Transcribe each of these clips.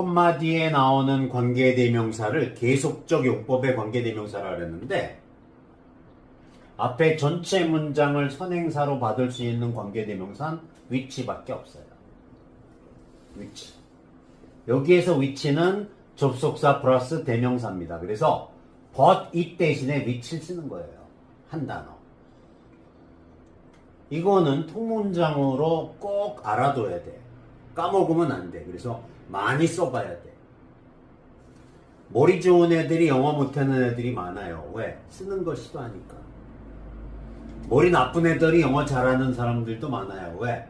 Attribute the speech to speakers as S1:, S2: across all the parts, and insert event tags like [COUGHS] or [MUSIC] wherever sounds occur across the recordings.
S1: 콤마 뒤에 나오는 관계대명사를 계속적 용법의 관계대명사라 그랬는데 앞에 전체 문장을 선행사로 받을 수 있는 관계대명사는 위치밖에 없어요. 위치. 여기에서 위치는 접속사 플러스 대명사입니다. 그래서 but it 대신에 위치를 쓰는 거예요. 한 단어. 이거는 통문장으로 꼭 알아둬야 돼. 까먹으면 안 돼. 그래서 많이 써봐야 돼. 머리 좋은 애들이 영어 못하는 애들이 많아요. 왜? 쓰는 거 싫어하니까. 머리 나쁜 애들이 영어 잘하는 사람들도 많아요. 왜?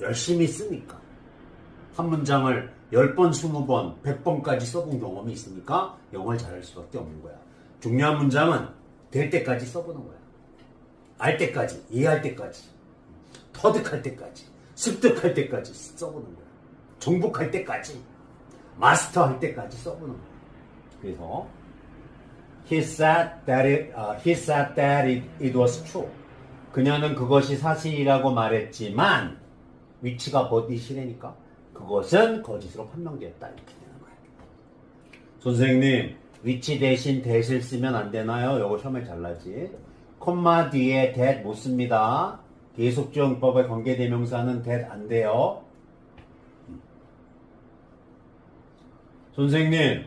S1: 열심히 쓰니까. 한 문장을 10번, 20번, 100번까지 써본 경험이 있으니까 영어를 잘할 수밖에 없는 거야. 중요한 문장은 될 때까지 써보는 거야. 알 때까지, 이해할 때까지, 터득할 때까지, 습득할 때까지 써보는 거야. 정복할 때까지, 마스터할 때까지 써보는 거야. 그래서 he said that it, uh, he said that it, it was true. 그녀는 그것이 사실이라고 말했지만 위치가 버디시래니까 그것은 거짓으로 판명되었다 이렇게 되는 거예요. 선생님 위치 대신 that을 쓰면 안 되나요? 요거 시험에 잘 나지. 콤마 뒤에 that 못 씁니다. 계속적용법의 관계대명사는 that 안 돼요. 선생님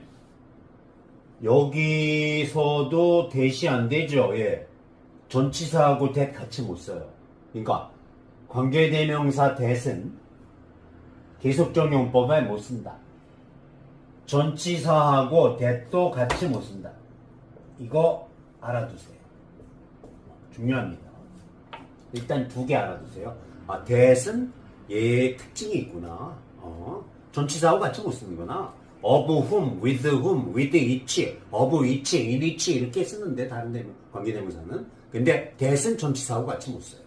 S1: 여기서도 that이 안 되죠. 예. 전치사하고 that 같이 못 써요. 그러니까 관계대명사 that은 계속적용법에 못 쓴다. 전치사하고 that도 같이 못 쓴다. 이거 알아두세요. 중요합니다. 일단 두 개 알아두세요. 아, that은 얘의 특징이 있구나. 어, 전치사하고 같이 못 쓰는구나. of whom, with whom, with each, of each, in each 이렇게 쓰는데 다른 대 관계대명사는. 근데 that은 전치사하고 같이 못 써요.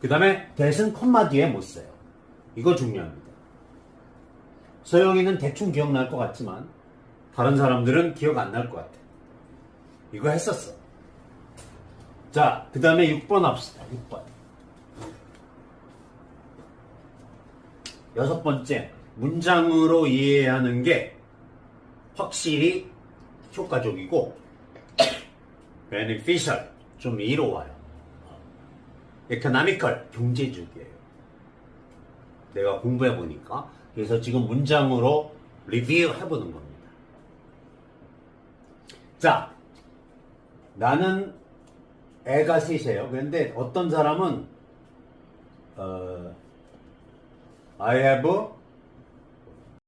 S1: 그 다음에 that은 콤마 뒤에 못 써요. 이거 중요합니다. 서영이는 대충 기억날 것 같지만 다른 사람들은 기억 안 날 것 같아. 이거 했었어. 자, 그 다음에 6번 합시다. 6번. 여섯 번째, 문장으로 이해하는 게 확실히 효과적이고 [COUGHS] beneficial, 좀 이로와요. economical, 경제적이에요. 내가 공부해 보니까 그래서 지금 문장으로 리뷰 해보는 겁니다. 자, 나는 애가 셋이에요. 그런데 어떤 사람은 어, I have